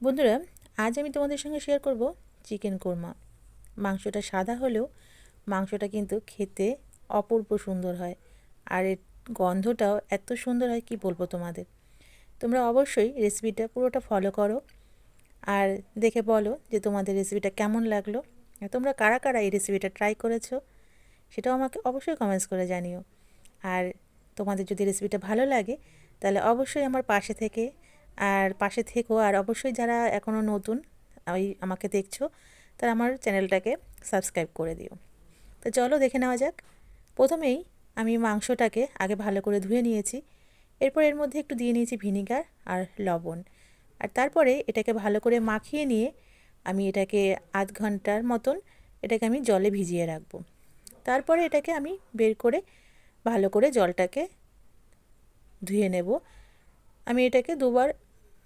বন্ধুরা, আজ আমি তোমাদের সঙ্গে শেয়ার করব চিকেন কোরমা মাংসটা সাদা হলেও মাংসটা কিন্তু খেতে অপূর্ব সুন্দর হয় আর এর গন্ধটাও এত সুন্দর হয় কি বলব তোমাদের। তোমরা অবশ্যই রেসিপিটা পুরোটা ফলো করো আর দেখে বলো যে তোমাদের রেসিপিটা কেমন লাগল। তোমরা কারা কারা এই রেসিপিটা ট্রাই করেছ সেটাও আমাকে অবশ্যই কমেন্টস করে জানিও। আর তোমাদের যদি রেসিপিটা ভালো লাগে তাহলে অবশ্যই আমার পাশে থেকে আর পাশে থেকো। আর অবশ্যই যারা এখনও নতুন, ওই আমাকে দেখছ, তারা আমার চ্যানেলটাকে সাবস্ক্রাইব করে দিও। তো চলো দেখে নেওয়া যাক। প্রথমেই আমি মাংসটাকে আগে ভালো করে ধুয়ে নিয়েছি। এরপর এর মধ্যে একটু দিয়ে নিয়েছি ভিনিগার আর লবণ। আর তারপরে এটাকে ভালো করে মাখিয়ে নিয়ে আমি এটাকে আধ ঘণ্টার মতন এটাকে আমি জলে ভিজিয়ে রাখব। তারপরে এটাকে আমি বের করে ভালো করে জলটাকে ধুয়ে নেব। আমি এটাকে দুবার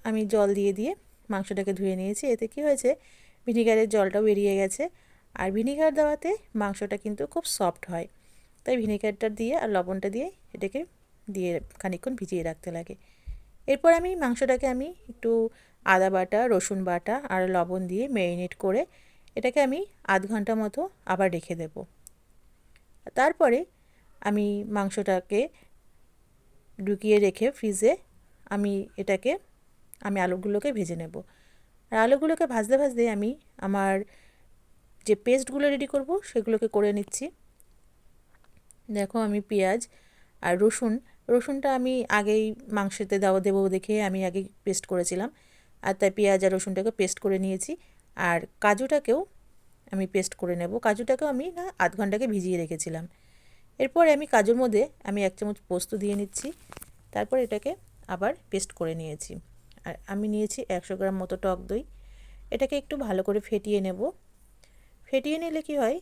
আমি জল দিয়ে দিয়ে মাংসটাকে ধুয়ে নিয়েছি। এতে কি হয়েছে? ভিনিগারের জলটাও বেরিয়ে গেছে। আর ভিনিগার দেওয়াতে মাংসটা কিন্তু খুব সফট হয়। তাই ভিনিগারটা দিয়ে আর লবণটা দিয়ে এটাকে দিয়ে খানিকক্ষণ ভিজিয়ে রাখতে লাগে। এরপর আমি মাংসটাকে আমি একটু আদা বাটা, রসুন বাটা আর লবণ দিয়ে ম্যারিনেট করে এটাকে আমি আধ ঘণ্টা মতো আবার রেখে দেব। তারপরে আমি মাংসটাকে ঢুকিয়ে রেখে ফ্রিজে আমি এটাকে আমি আলুগুলোকে ভেজে নেব। আর আলুগুলোকে ভাজতে ভাজতে আমি আমার যে পেস্টগুলো রেডি করব, সেগুলোকে করে নিচ্ছি। দেখো আমি পেঁয়াজ আর রসুন, রসুনটা আমি আগেই মাংসতে দেওয়া দেবো দেখে আমি আগে পেস্ট করেছিলাম। আর তাই পেঁয়াজ আর রসুনটাকে পেস্ট করে নিয়েছি। আর কাজুটাকেও আমি পেস্ট করে নেব। কাজুটাকেও আমি না আধ ঘন্টাকে ভিজিয়ে রেখেছিলাম। এরপরে আমি কাজুর মধ্যে আমি এক চামচ পোস্ত দিয়ে নিচ্ছি। তারপর এটাকে আবার পেস্ট করে নিয়েছি। আর আমি নিয়েছি একশো গ্রাম মতো টক দই। এটাকে একটু ভালো করে ফেটিয়ে নেব। ফেটিয়ে নিলে কি হয়,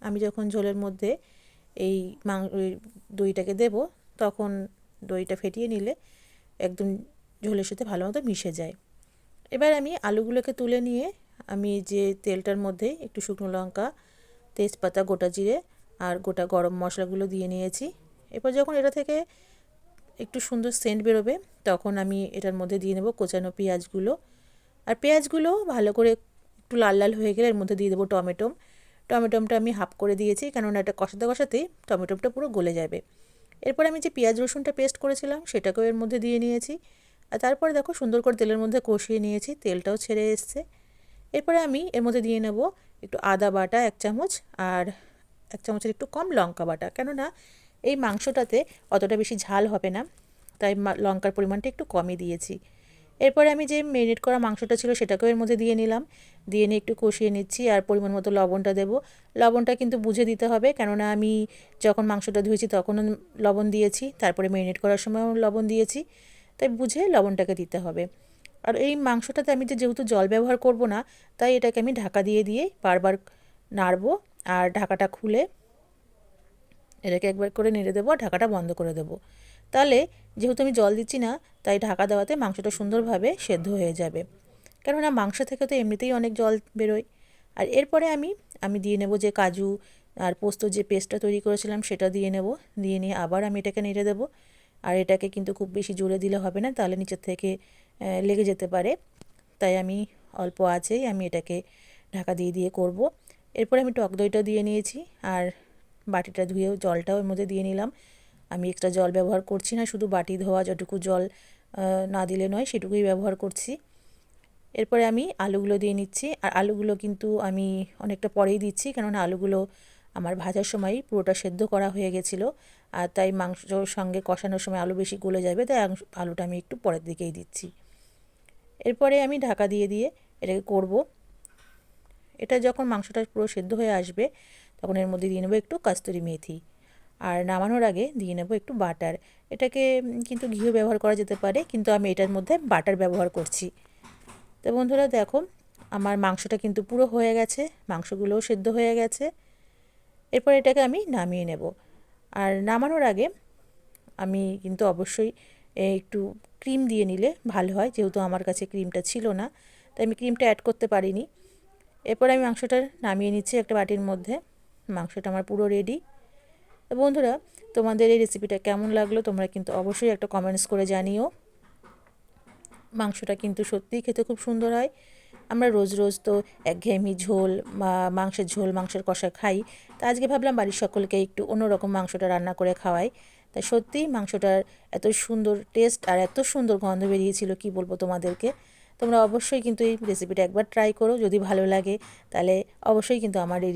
আমি যখন ঝোলের মধ্যে এই মাং দইটাকে দেব, তখন দইটা ফেটিয়ে নিলে একদম ঝোলের সাথে ভালো মতো মিশে যায়। এবার আমি আলুগুলোকে তুলে নিয়ে আমি যে তেলটার মধ্যে একটু শুকনো লঙ্কা, তেজপাতা, গোটা জিরে আর গোটা গরম মশলাগুলো দিয়ে নিয়েছি। এরপর যখন এটা থেকে একটু সুন্দর সেন্ট বেরোবে, তখন আমি এটার মধ্যে দিয়ে নেব কোচানো পেঁয়াজগুলো। আর পেঁয়াজগুলো ভালো করে একটু লাল লাল হয়ে গেলে এর মধ্যে দিয়ে দেবো টমেটো টমেটোমটা আমি হাফ করে দিয়েছি, কেননা এটা কষাতে কষাতেই টমেটোমটা পুরো গলে যাবে। এরপর আমি যে পেঁয়াজ রসুনটা পেস্ট করেছিলাম, সেটাকেও এর মধ্যে দিয়ে নিয়েছি। আর তারপরে দেখো সুন্দর করে তেলের মধ্যে কষিয়ে নিয়েছি, তেলটাও ছেড়ে এসছে। এরপরে আমি এর মধ্যে দিয়ে নেব একটু আদা বাটা এক চামচ আর এক চামচের একটু কম লঙ্কা বাটা, কেননা এই মাংসটাতে অতটা বেশি ঝাল হবে না। তাই লঙ্কার পরিমাণটা একটু কমই দিয়েছি। এরপরে আমি যে মেরিনেট করা মাংসটা ছিল সেটাকেও এর মধ্যে দিয়ে নিলাম। দিয়ে নিয়ে একটু কষিয়ে নিচ্ছি আর পরিমাণ মতো লবণটা দেবো। লবণটা কিন্তু বুঝে দিতে হবে, কেননা আমি যখন মাংসটা ধুয়েছি তখনও লবণ দিয়েছি, তারপরে মেরিনেট করার সময়ও লবণ দিয়েছি। তাই বুঝে লবণটাকে দিতে হবে। আর এই মাংসটাতে আমি যেহেতু জল ব্যবহার করব না, তাই এটাকে আমি ঢাকা দিয়ে দিয়ে বারবার নাড়বো আর ঢাকাটা খুলে এটাকে একবার করে নেড়ে দেবো ঢাকাটা বন্ধ করে দেবো। তাহলে যেহেতু আমি জল দিচ্ছি না, তাই ঢাকা দেওয়াতে মাংসটা সুন্দরভাবে সেদ্ধ হয়ে যাবে। কেননা মাংস থেকে তো এমনিতেই অনেক জল বেরোয়। আর এরপরে আমি আমি দিয়ে নেব যে কাজু আর পোস্ত যে পেস্টটা তৈরি করেছিলাম সেটা দিয়ে নেব। দিয়ে নিয়ে আবার আমি এটাকে নেড়ে দেবো। আর এটাকে কিন্তু খুব বেশি জোরে দিলে হবে না, তাহলে নিচের থেকে লেগে যেতে পারে। তাই আমি অল্প আছেই আমি এটাকে ঢাকা দিয়ে দিয়ে করব। এরপরে আমি টক দইটা দিয়ে নিয়েছি। আর বাটিটা ধুয়েও জলটাও এর মধ্যে দিয়ে নিলাম। আমি এক্সট্রা জল ব্যবহার করছি না, শুধু বাটি ধোয়া যতটুকু জল না দিলে নয় সেটুকুই ব্যবহার করছি। এরপরে আমি আলুগুলো দিয়ে নিচ্ছি। আর আলুগুলো কিন্তু আমি অনেকটা পরেই দিচ্ছি, কেননা আলুগুলো আমার ভাজার সময় পুরোটা সেদ্ধ করা হয়ে গেছিল। আর তাই মাংসর সঙ্গে কষানোর সময় আলু বেশি গলে যাবে, তাই আলুটা আমি একটু পরের দিকেই দিচ্ছি। এরপরে আমি ঢাকা দিয়ে দিয়ে এটাকে করব। এটা যখন মাংসটা পুরো সেদ্ধ হয়ে আসবে তখন এর মধ্যে দিয়ে নেব একটু কাস্তুরি মেথি। আর নামানোর আগে দিয়ে নেব একটু বাটার। এটাকে কিন্তু ঘিও ব্যবহার করা যেতে পারে, কিন্তু আমি এটার মধ্যে বাটার ব্যবহার করছি। তো বন্ধুরা দেখো, আমার মাংসটা কিন্তু পুরো হয়ে গেছে, মাংসগুলোও সেদ্ধ হয়ে গেছে। এরপর এটাকে আমি নামিয়ে নেব। আর নামানোর আগে আমি কিন্তু অবশ্যই একটু ক্রিম দিয়ে নিলে ভালো হয়, যেহেতু আমার কাছে ক্রিমটা ছিল না, তাই আমি ক্রিমটা অ্যাড করতে পারিনি। এরপর আমি মাংসটা নামিয়ে নিচ্ছি একটা বাটির মধ্যে। মাংসটা আমার পুরো রেডি তো বন্ধুরা, তোমাদের এই রেসিপিটা কেমন লাগল তোমরা কিন্তু অবশ্যই একটা কমেন্টস করে জানিও। মাংসটা কিন্তু সত্যিই খেতে খুব সুন্দর হয়। আমরা রোজ রোজ তো একঘেয়েমি ঝোল বা মাংসের ঝোল, মাংসের কষা খাই। তা আজকে ভাবলাম বাড়ির সকলকে একটু অন্যরকম মাংসটা রান্না করে খাওয়াই। তাই সত্যিই মাংসটার এত সুন্দর টেস্ট আর এত সুন্দর গন্ধ বেরিয়েছিল, কি বলব তোমাদেরকে? তোমরা অবশ্যই কিন্তু এই রেসিপিটা একবার ট্রাই করো। যদি ভালো লাগে, তাহলে অবশ্যই কিন্তু আমার এই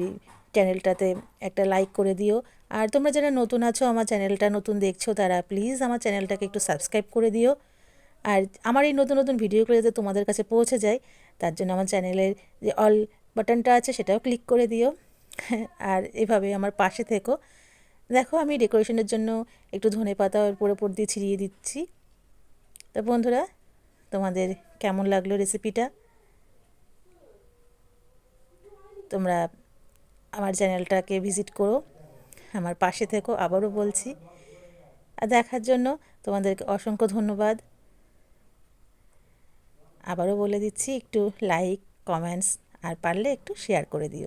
চ্যানেলটাতে একটা লাইক করে দিও। আর তোমরা যারা নতুন আছো, আমার চ্যানেলটা নতুন দেখছ, তারা প্লিজ আমার চ্যানেলটাকে একটু সাবস্ক্রাইব করে দিও। আর আমার এই নতুন নতুন ভিডিওগুলো যাতে তোমাদের কাছে পৌঁছে যায়, তার জন্য আমার চ্যানেলের যে অল বাটনটা আছে, সেটাও ক্লিক করে দিও। আর এভাবে আমার পাশে থেকো। দেখো, আমি ডেকোরেশনের জন্য একটু ধনে পাতা ওপর ওপর দিয়ে ছিটিয়ে দিচ্ছি। তো বন্ধুরা, তোমাদের কেমন লাগল রেসিপিটা তোমরা আমার চ্যানেলটাকে ভিজিট করো, আমার পাশে থেকো, আবারও বলছি। আর দেখার জন্য তোমাদেরকে অসংখ্য ধন্যবাদ। আবারও বলে দিচ্ছি, একটু লাইক কমেন্টস আর পারলে একটু শেয়ার করে দিও।